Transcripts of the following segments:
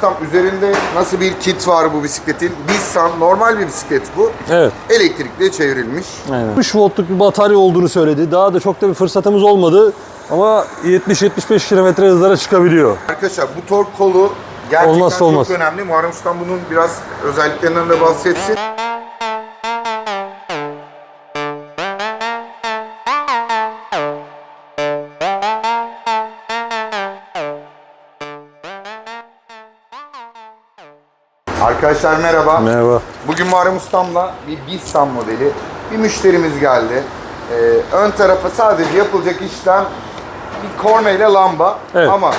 Tam üzerinde nasıl bir kit var bu bisikletin? Bissan normal bir bisiklet bu. Evet. Elektrikle çevrilmiş. Aynen. 3 voltluk bir batarya olduğunu söyledi. Daha da çok da bir fırsatımız olmadı. Ama 70-75 kilometre hızlara çıkabiliyor. Arkadaşlar bu tork kolu gerçekten Olmazsa çok olmaz. önemli. Muharrem Ustam bunun biraz özelliklerinden de bahsetsin. Arkadaşlar merhaba. Merhaba. Bugün Muharrem Ustam'la bir Bissan modeli bir müşterimiz geldi. Ee, ön tarafa sadece yapılacak işlem bir korna ile lamba Evet. ama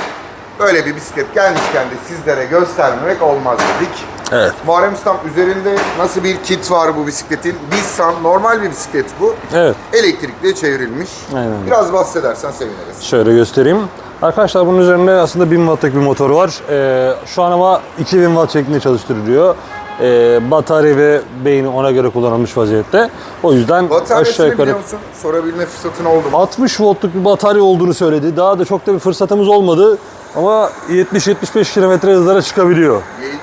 böyle bir bisiklet gelmişken de sizlere göstermemek olmaz dedik. Evet. Muharrem Ustam üzerinde nasıl bir kit var bu bisikletin? Bissan normal bir bisiklet bu. Evet. Elektrikle çevrilmiş. Aynen. Biraz bahsedersen seviniriz. Şöyle göstereyim. Arkadaşlar bunun üzerinde aslında 1000 wattlık bir motor var. Ee, şu an ama 2000 watt şeklinde çalıştırılıyor. Ee, batarya ve beyni ona göre kullanılmış vaziyette. O yüzden Bataryasını aşağı yukarı biliyor musun? Sorabilme fırsatın oldu mu? 60 voltluk bir batarya olduğunu söyledi. Daha da çok da bir fırsatımız olmadı. Ama 70-75 kilometre hızlara çıkabiliyor. 75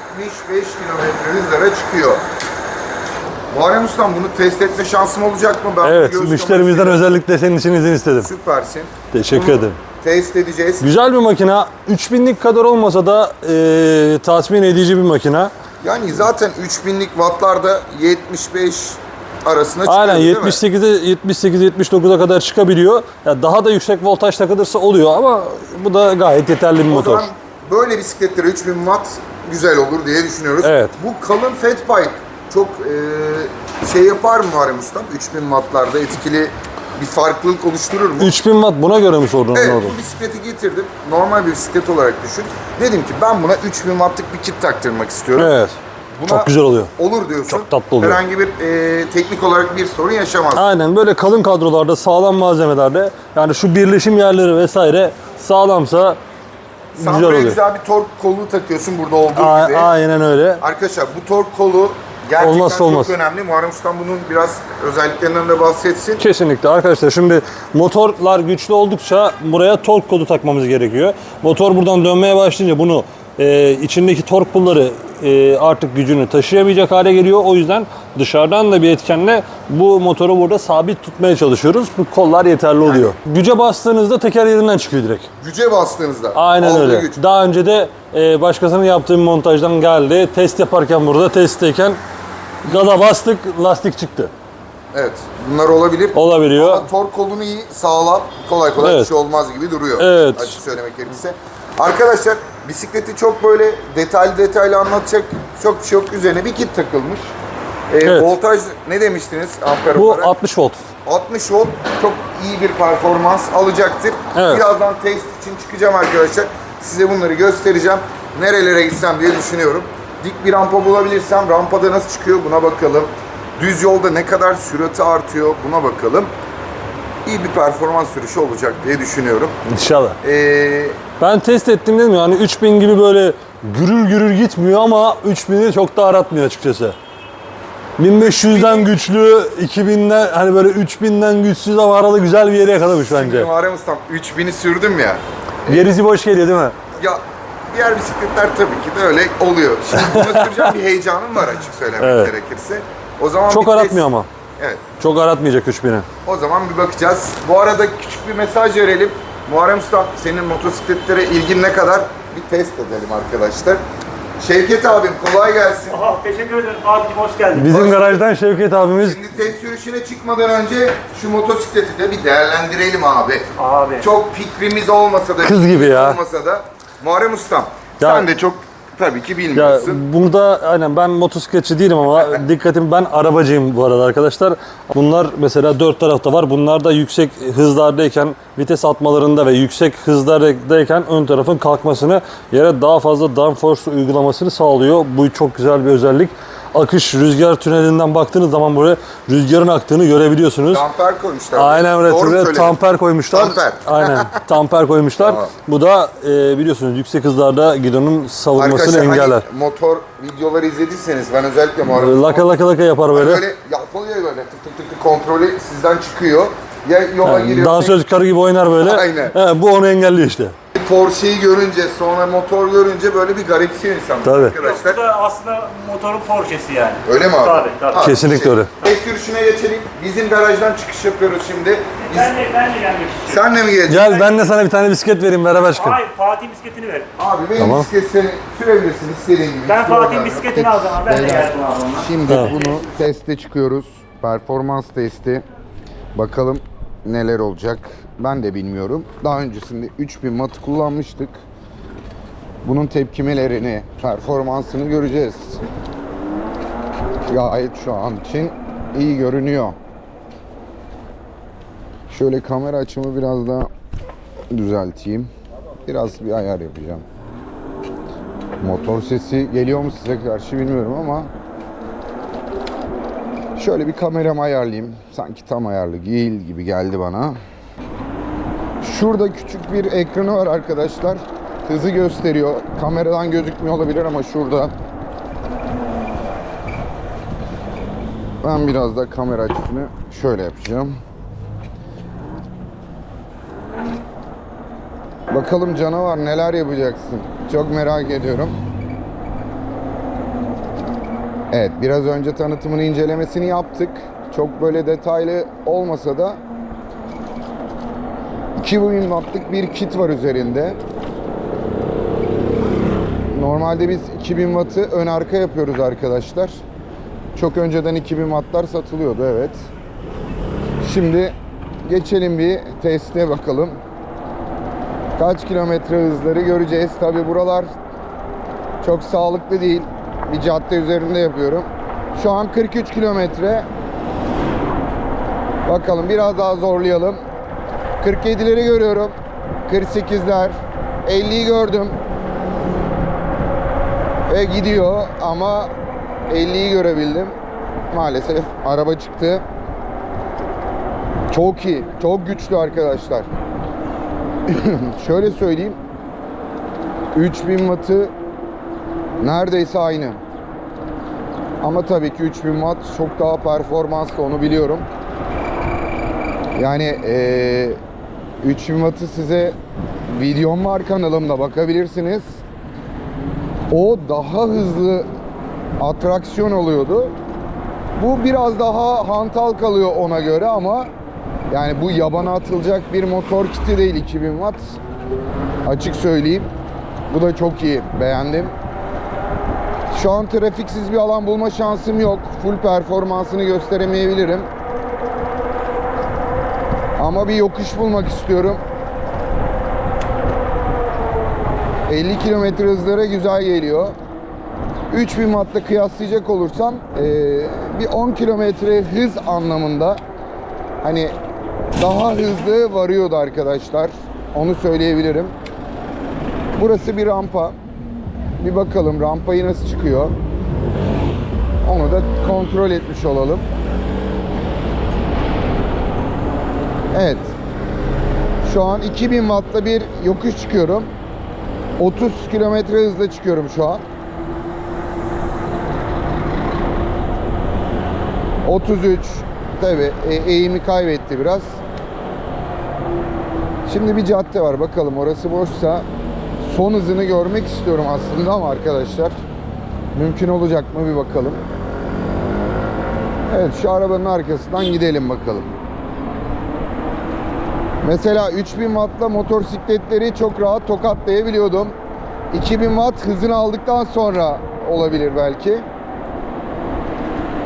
kilometre hızlara çıkıyor. Muharrem Ustam bunu test etme şansım olacak mı? Ben Evet, göğüs müşterimizden kamerasıyla- özellikle senin için izin istedim. Süpersin. Teşekkür Bunu ederim. Test edeceğiz. Güzel bir makine. 3000'lik kadar olmasa da e, tatmin edici bir makine. Yani zaten 3000'lik wattlarda 75 arasına çıkıyor Aynen değil mi? 78'e 78 79'a kadar çıkabiliyor. Ya daha da yüksek voltaj takılırsa oluyor ama bu da gayet yeterli bir O motor. zaman böyle bisikletlere 3000 watt güzel olur diye düşünüyoruz. Evet. Bu kalın fat bike çok e, şey yapar mı Muharrem Ustam? 3000 wattlarda etkili bir farklılık oluşturur mu? 3000 watt buna göre mi sordun? Evet, oldu? bu bisikleti getirdim. Normal bir bisiklet olarak düşün. Dedim ki ben buna 3000 wattlık bir kit taktırmak istiyorum. Evet. Buna Çok güzel oluyor. Olur diyorsun. Çok tatlı oluyor. Herhangi bir e, teknik olarak bir sorun yaşamaz. Aynen böyle kalın kadrolarda sağlam malzemelerde yani şu birleşim yerleri vesaire sağlamsa Sen güzel oluyor. güzel bir tork kolu takıyorsun burada olduğu A- gibi. aynen öyle. Arkadaşlar bu tork kolu gerçekten Olmazsa çok olmaz. önemli. Muharrem Ustam bunun biraz özelliklerinden de bahsetsin. Kesinlikle arkadaşlar şimdi motorlar güçlü oldukça buraya tork kodu takmamız gerekiyor. Motor buradan dönmeye başlayınca bunu e, içindeki tork pulları e, artık gücünü taşıyamayacak hale geliyor. O yüzden dışarıdan da bir etkenle bu motoru burada sabit tutmaya çalışıyoruz. Bu kollar yeterli oluyor. Güce bastığınızda teker yerinden çıkıyor direkt. Güce bastığınızda Aynen öyle. güç. Daha önce de e, başkasının yaptığı montajdan geldi. Test yaparken burada testteyken gaza bastık lastik çıktı. Evet. Bunlar olabilir. Olabiliyor. Ama tork kolunu iyi, sağlam, kolay kolay Evet. bir şey olmaz gibi duruyor. Evet. Açık söylemek gerekirse. Arkadaşlar bisikleti çok böyle detaylı detaylı anlatacak çok bir şey yok. Üzerine bir kit takılmış. Ee, Evet. Voltaj ne demiştiniz amper Bu olarak? 60 volt. 60 volt çok iyi bir performans alacaktır. Evet. Birazdan test için çıkacağım arkadaşlar. Size bunları göstereceğim. Nerelere gitsem diye düşünüyorum. Dik bir rampa bulabilirsem rampada nasıl çıkıyor buna bakalım. Düz yolda ne kadar sürati artıyor buna bakalım. İyi bir performans sürüşü olacak diye düşünüyorum. İnşallah. Ee, Ben test ettim dedim yani 3000 gibi böyle gürül gürül gitmiyor ama 3000'i çok da aratmıyor açıkçası. 1500'den güçlü, 2000'den hani böyle 3000'den güçsüz ama arada güzel bir yere yakalamış bence. Muharrem Ustam 3000'i sürdüm ya. Gerisi boş geliyor değil mi? Ya diğer bisikletler tabii ki de öyle oluyor. Şimdi buna süreceğim bir heyecanım var açık söylemek Evet. gerekirse. O zaman Çok bir test- aratmıyor ama. Evet. Çok aratmayacak 3000'i. O zaman bir bakacağız. Bu arada küçük bir mesaj verelim. Muharrem Usta senin motosikletlere ilgin ne kadar? Bir test edelim arkadaşlar. Şevket abim kolay gelsin. Aha, teşekkür ederim abicim hoş geldin. Bizim Hoş- garajdan Şevket abimiz Şimdi test sürüşüne çıkmadan önce şu motosikleti de bir değerlendirelim abi. Abi. Çok fikrimiz olmasa da Kız gibi ya. olmasa da Muharrem Ustam Ya- sen de çok tabii ki Ya bilmiyorsun. burada aynen ben motosikletçi değilim ama dikkatim ben arabacıyım bu arada arkadaşlar. Bunlar mesela dört tarafta var. Bunlar da yüksek hızlardayken vites atmalarında ve yüksek hızlardayken ön tarafın kalkmasını yere daha fazla downforce uygulamasını sağlıyor. Bu çok güzel bir özellik. Akış rüzgar tünelinden baktığınız zaman buraya rüzgarın aktığını görebiliyorsunuz. Damper koymuşlar. Aynen söyledim? tamper koymuşlar. Tamper. Aynen. Tamper koymuşlar. Tamam. Bu da e, biliyorsunuz yüksek hızlarda gidonun savunmasını Arkadaşlar engeller. hani motor videoları izlediyseniz ben özellikle Muharrem Ustam- Laka laka laka yapar böyle. Böyle yapılıyor böyle tık tık tık tık kontrolü sizden çıkıyor. Ya yola Yani giriyor. dansöz karı gibi oynar böyle. Aynen. He, bu onu engelliyor işte. Porsche'yi görünce sonra motor görünce böyle bir garipsiyor insan Tabii. arkadaşlar. Bu da aslında motorun Porsche'si yani. Öyle mi abi? Tabii, tabii. Kesinlikle şey, öyle. Test sürüşüne geçelim. Bizim garajdan çıkış yapıyoruz şimdi. Biz, Ben de, ben de gelmek istiyorum. senle mi geleceksin? Gel ben de sana bir tane bisiklet vereyim beraber çıkın. Hayır, Fatih bisikletini ver. Abi benim Tamam. bisiklet seni sürebilirsin istediğin gibi. Ben yok. bisikletini alacağım abi. Ben de geldim abi ona. Şimdi Tamam. bunu teste çıkıyoruz. Performans testi. Bakalım neler olacak. Ben de bilmiyorum. Daha öncesinde 3000 watt kullanmıştık. Bunun tepkimelerini, performansını göreceğiz. Gayet şu an için iyi görünüyor. Şöyle kamera açımı biraz daha düzelteyim. Biraz bir ayar yapacağım. Motor sesi geliyor mu size karşı bilmiyorum ama Şöyle bir kameramı ayarlayayım. Sanki tam ayarlı değil gibi geldi bana. Şurada küçük bir ekranı var arkadaşlar. Hızı gösteriyor. Kameradan gözükmüyor olabilir ama şurada. Ben biraz da kamera açısını şöyle yapacağım. Bakalım canavar neler yapacaksın. Çok merak ediyorum. Evet, biraz önce tanıtımını incelemesini yaptık. Çok böyle detaylı olmasa da 2000 wattlık bir kit var üzerinde. Normalde biz 2000 wattı ön arka yapıyoruz arkadaşlar. Çok önceden 2000 wattlar satılıyordu evet. Şimdi geçelim bir teste bakalım. Kaç kilometre hızları göreceğiz. Tabi buralar çok sağlıklı değil. Bir cadde üzerinde yapıyorum. Şu an 43 kilometre. Bakalım biraz daha zorlayalım. 47'leri görüyorum. 48'ler. 50'yi gördüm. Ve gidiyor ama 50'yi görebildim. Maalesef araba çıktı. Çok iyi. Çok güçlü arkadaşlar. Şöyle söyleyeyim. 3000 wattı neredeyse aynı. Ama tabii ki 3000 watt çok daha performanslı onu biliyorum. Yani eee 3000 wattı size videom var kanalımda bakabilirsiniz. O daha hızlı atraksiyon oluyordu. Bu biraz daha hantal kalıyor ona göre ama yani bu yabana atılacak bir motor kiti değil 2000 watt. Açık söyleyeyim. Bu da çok iyi. Beğendim. Şu an trafiksiz bir alan bulma şansım yok. Full performansını gösteremeyebilirim. Ama bir yokuş bulmak istiyorum. 50 kilometre hızlara güzel geliyor. 3000 wattla kıyaslayacak olursam eee, bir 10 kilometre hız anlamında hani daha hızlı varıyordu arkadaşlar. Onu söyleyebilirim. Burası bir rampa. Bir bakalım rampayı nasıl çıkıyor. Onu da kontrol etmiş olalım. Evet. Şu an 2000 wattla bir yokuş çıkıyorum. 30 kilometre hızla çıkıyorum şu an. 33 tabi eğimi kaybetti biraz. Şimdi bir cadde var bakalım orası boşsa son hızını görmek istiyorum aslında ama arkadaşlar mümkün olacak mı bir bakalım. Evet şu arabanın arkasından gidelim bakalım. Mesela 3000 wattla motosikletleri çok rahat tokatlayabiliyordum. 2000 watt hızını aldıktan sonra olabilir belki.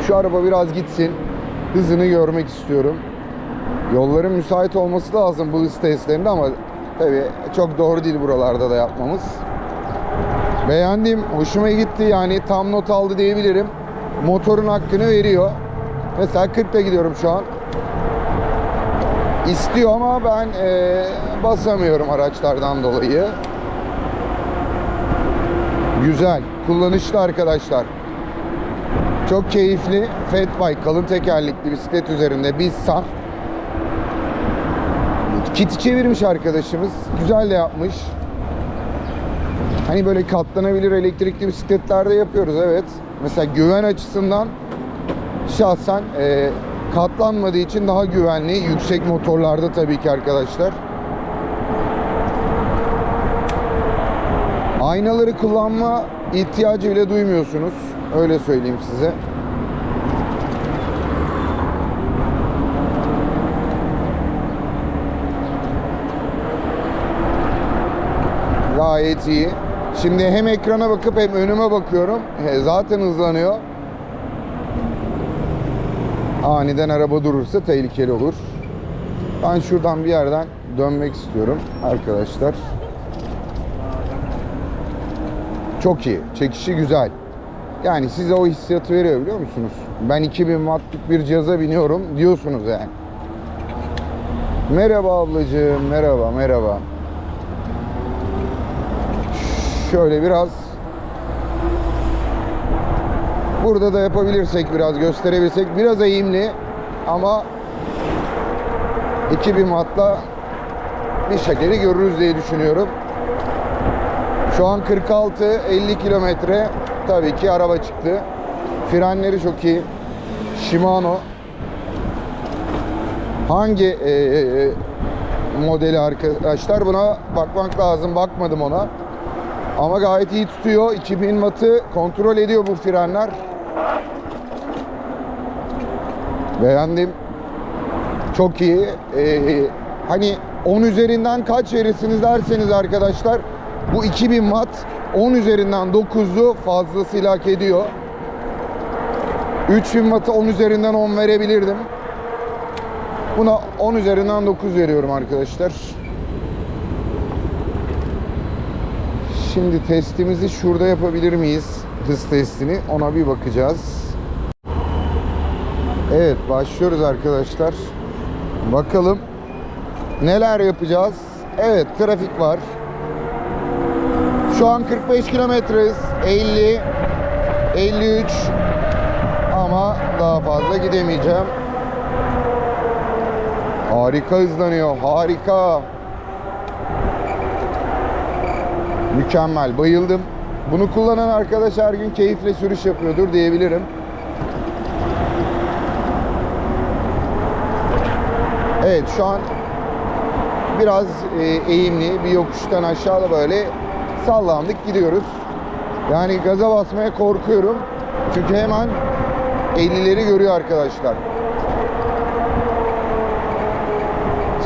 Şu araba biraz gitsin. Hızını görmek istiyorum. Yolların müsait olması lazım bu hız testlerinde ama tabii çok doğru değil buralarda da yapmamız. Beğendim, hoşuma gitti yani tam not aldı diyebilirim. Motorun hakkını veriyor. Mesela 40'ta gidiyorum şu an. İstiyor ama ben eee, basamıyorum araçlardan dolayı. Güzel, kullanışlı arkadaşlar. Çok keyifli. Fat bike, kalın tekerlekli bisiklet üzerinde Bissa. Kiti çevirmiş arkadaşımız. Güzel de yapmış. Hani böyle katlanabilir elektrikli bisikletlerde yapıyoruz evet. Mesela güven açısından şahsen e, katlanmadığı için daha güvenli. Yüksek motorlarda tabii ki arkadaşlar. Aynaları kullanma ihtiyacı bile duymuyorsunuz. Öyle söyleyeyim size. Gayet iyi. Şimdi hem ekrana bakıp hem önüme bakıyorum. E, Zaten hızlanıyor. Aniden araba durursa tehlikeli olur. Ben şuradan bir yerden dönmek istiyorum arkadaşlar. Çok iyi. Çekişi güzel. Yani size o hissiyatı veriyor biliyor musunuz? Ben 2000 wattlık bir cihaza biniyorum diyorsunuz yani. Merhaba ablacığım, merhaba, merhaba. Şöyle biraz burada da yapabilirsek biraz gösterebilirsek biraz eğimli ama 2000 wattla bir şekeri görürüz diye düşünüyorum. Şu an 46-50 kilometre tabii ki araba çıktı. Frenleri çok iyi. Shimano. Hangi e, e, e, modeli arkadaşlar buna bakmak lazım. Bakmadım ona. Ama gayet iyi tutuyor. 2000 wattı kontrol ediyor bu frenler. Beğendim. Çok iyi. Ee, hani 10 üzerinden kaç verirsiniz derseniz arkadaşlar bu 2000 watt 10 üzerinden 9'u fazlasıyla hak ediyor. 3000 watt'a 10 üzerinden 10 verebilirdim. Buna 10 üzerinden 9 veriyorum arkadaşlar. Şimdi testimizi şurada yapabilir miyiz? Hız testini ona bir bakacağız. Evet başlıyoruz arkadaşlar. Bakalım neler yapacağız. Evet trafik var. Şu an 45 kilometres, 50, 53 ama daha fazla gidemeyeceğim. Harika hızlanıyor, harika. Mükemmel, bayıldım. Bunu kullanan arkadaş her gün keyifle sürüş yapıyordur diyebilirim. Evet şu an biraz e, eğimli bir yokuştan aşağıda böyle sallandık gidiyoruz. Yani gaza basmaya korkuyorum. Çünkü hemen 50'leri görüyor arkadaşlar.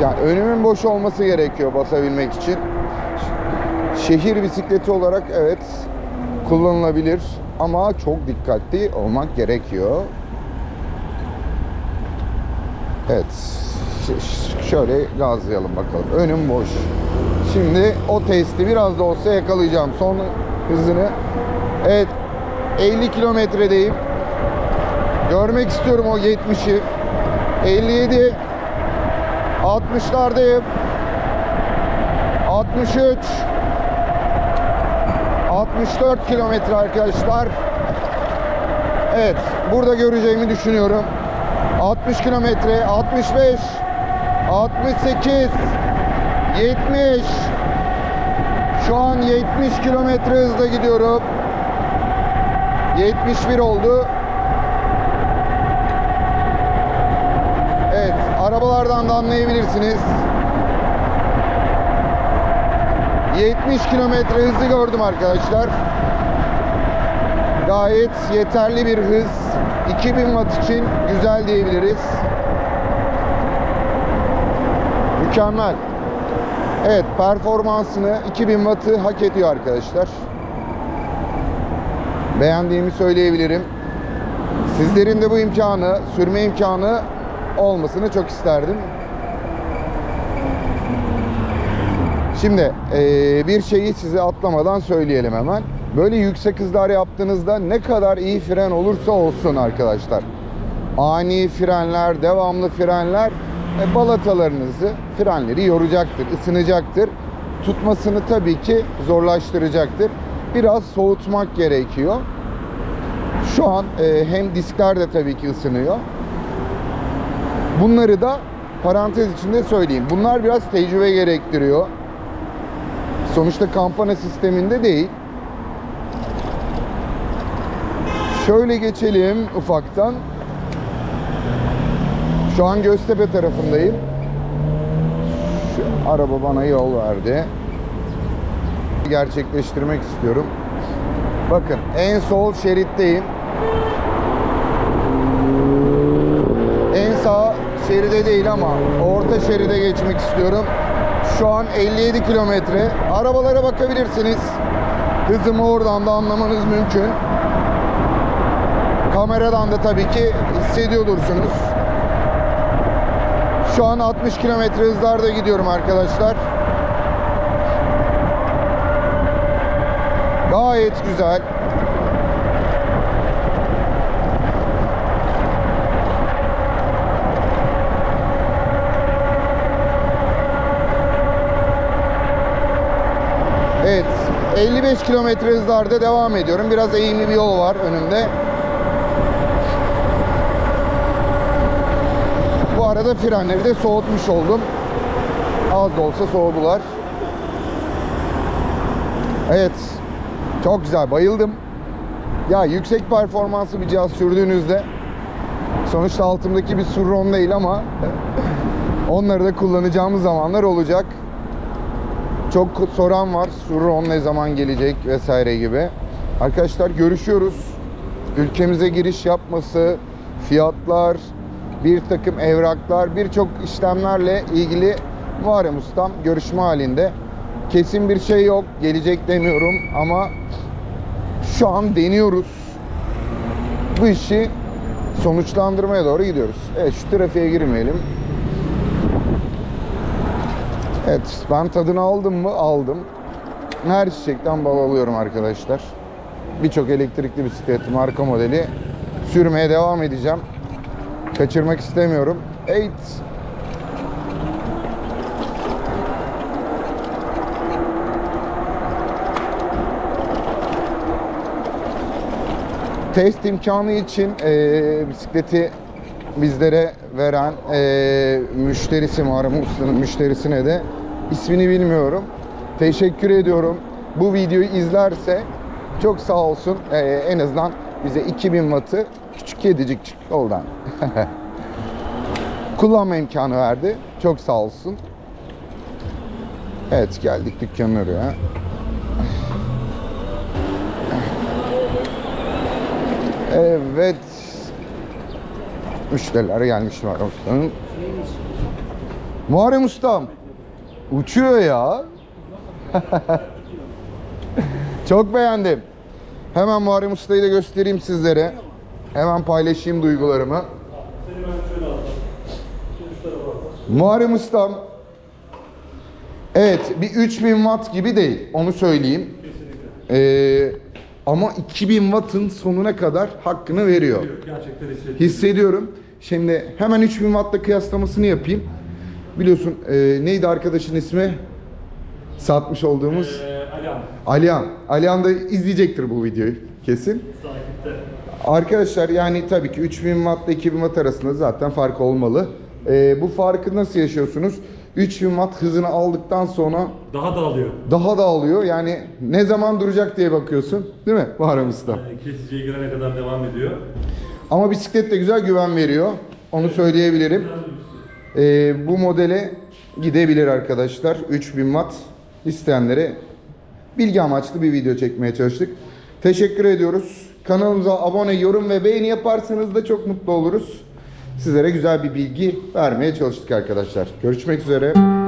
Yani önümün boş olması gerekiyor basabilmek için. Şehir bisikleti olarak evet kullanılabilir ama çok dikkatli olmak gerekiyor. Evet. Şöyle gazlayalım bakalım. Önüm boş. Şimdi o testi biraz da olsa yakalayacağım. Son hızını. Evet. 50 kilometredeyim. Görmek istiyorum o 70'i. 57 60'lardayım. 63 64 kilometre arkadaşlar. Evet, burada göreceğimi düşünüyorum. 60 kilometre, 65, 68, 70. Şu an 70 kilometre hızla gidiyorum. 71 oldu. Evet, arabalardan da anlayabilirsiniz. 70 kilometre hızı gördüm arkadaşlar. Gayet yeterli bir hız. 2000 watt için güzel diyebiliriz. Mükemmel. Evet performansını 2000 wattı hak ediyor arkadaşlar. Beğendiğimi söyleyebilirim. Sizlerin de bu imkanı, sürme imkanı olmasını çok isterdim. Şimdi eee, bir şeyi size atlamadan söyleyelim hemen. Böyle yüksek hızlar yaptığınızda ne kadar iyi fren olursa olsun arkadaşlar. Ani frenler, devamlı frenler e, balatalarınızı, frenleri yoracaktır, ısınacaktır. Tutmasını tabii ki zorlaştıracaktır. Biraz soğutmak gerekiyor. Şu an e, hem diskler de tabii ki ısınıyor. Bunları da parantez içinde söyleyeyim. Bunlar biraz tecrübe gerektiriyor. Sonuçta kampana sisteminde değil. Şöyle geçelim ufaktan. Şu an Göztepe tarafındayım. Şu araba bana yol verdi. gerçekleştirmek istiyorum. Bakın en sol şeritteyim. En sağ şeride değil ama orta şeride geçmek istiyorum. Şu an 57 kilometre. Arabalara bakabilirsiniz. Hızımı oradan da anlamanız mümkün. Kameradan da tabii ki hissediyordursunuz. Şu an 60 kilometre hızlarda gidiyorum arkadaşlar. Gayet güzel. Evet, 55 kilometre hızlarda devam ediyorum. Biraz eğimli bir yol var önümde. Bu arada frenleri de soğutmuş oldum. Az da olsa soğudular. Evet. Çok güzel. Bayıldım. Ya yüksek performanslı bir cihaz sürdüğünüzde sonuçta altımdaki bir Surron değil ama onları da kullanacağımız zamanlar olacak. Çok soran var. Surron ne zaman gelecek vesaire gibi. Arkadaşlar görüşüyoruz. Ülkemize giriş yapması, fiyatlar, bir takım evraklar, birçok işlemlerle ilgili Muharrem Ustam görüşme halinde. Kesin bir şey yok, gelecek demiyorum ama şu an deniyoruz. Bu işi sonuçlandırmaya doğru gidiyoruz. Evet şu trafiğe girmeyelim. Evet ben tadını aldım mı? Aldım. Her çiçekten bal alıyorum arkadaşlar. Birçok elektrikli bisiklet marka modeli sürmeye devam edeceğim. Kaçırmak istemiyorum. Evet. Test imkanı için eee, bisikleti bizlere veren eee, müşterisi Muharrem Usta'nın müşterisine de ismini bilmiyorum. Teşekkür ediyorum. Bu videoyu izlerse çok sağ olsun eee, en azından bize 2000 wattı küçük kedicik yoldan kullanma imkanı verdi. Çok sağ olsun. Evet geldik dükkanın oraya. Evet. Müşteriler gelmiş Muharrem Usta'nın. Muharrem Ustam. Uçuyor ya. Çok beğendim. Hemen Muharrem Usta'yı da göstereyim sizlere. Hemen paylaşayım duygularımı. Muharrem Ustam. Evet bir 3000 watt gibi değil. Onu söyleyeyim. Ee, ama 2000 wattın sonuna kadar hakkını veriyor. Gerçekten hissediyorum. Hissediyorum. Şimdi hemen 3000 wattla kıyaslamasını yapayım. Biliyorsun e, neydi arkadaşın ismi? Satmış olduğumuz Alihan. Alihan. Alihan da izleyecektir bu videoyu kesin. Arkadaşlar yani tabii ki 3000 watt ile 2000 watt arasında zaten fark olmalı. E, bu farkı nasıl yaşıyorsunuz? 3000 watt hızını aldıktan sonra Daha da alıyor. daha da alıyor. Yani ne zaman duracak diye bakıyorsun. Değil mi Muharrem Usta? Kesiciye girene kadar devam ediyor. Ama bisiklet de güzel güven veriyor. Onu söyleyebilirim. Ee, bu modele gidebilir arkadaşlar. 3000 watt isteyenlere bilgi amaçlı bir video çekmeye çalıştık. Teşekkür ediyoruz. Kanalımıza abone, yorum ve beğeni yaparsanız da çok mutlu oluruz. Sizlere güzel bir bilgi vermeye çalıştık arkadaşlar. Görüşmek üzere.